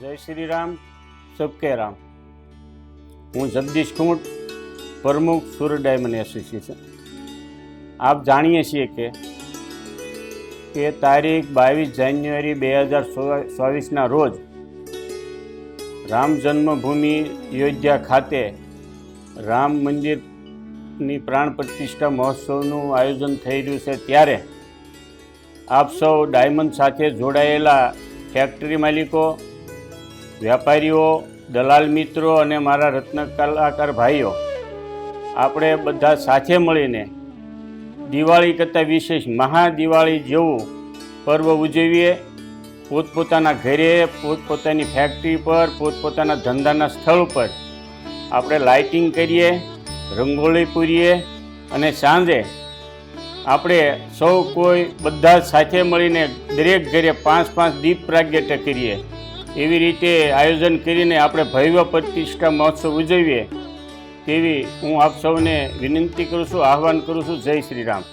જય શ્રી રામ સબકે રામ. હું જગદીશ કુમટ પ્રમુખ સુરત ડાયમંડ એસોસિએશન. આપ જાણીએ છીએ કે કે તારીખ બાવીસ જાન્યુઆરી બે હજાર ચોવીસના રોજ રામ જન્મભૂમિ અયોધ્યા ખાતે રામ મંદિરની પ્રાણ પ્રતિષ્ઠા મહોત્સવનું આયોજન થઈ રહ્યું છે ત્યારે આપ સૌ ડાયમંડ સાથે જોડાયેલા ફેક્ટરી માલિકો વેપારીઓ, દલાલ મિત્રો અને મારા રત્ન કલાકાર ભાઈઓ, આપણે બધા સાથે મળીને દિવાળી કરતાં વિશેષ મહાદિવાળી જેવું પર્વ ઉજવીએ. પોતપોતાના ઘરે, પોતપોતાની ફેક્ટરી પર, પોતપોતાના ધંધાના સ્થળ પર આપણે લાઇટિંગ કરીએ, રંગોળી પૂરીએ અને સાંજે આપણે સૌ કોઈ બધા સાથે મળીને દરેક ઘરે પાંચ પાંચ દીપ પ્રાગ્યટ કરીએ. એવી રીતે આયોજન કરીને આપણે ભવ્ય પ્રતિષ્ઠા મહોત્સવ ઉજવીએ, તેવી હું આપ સૌને વિનંતી કરું છું, આહવાન કરું છું. જય શ્રી રામ.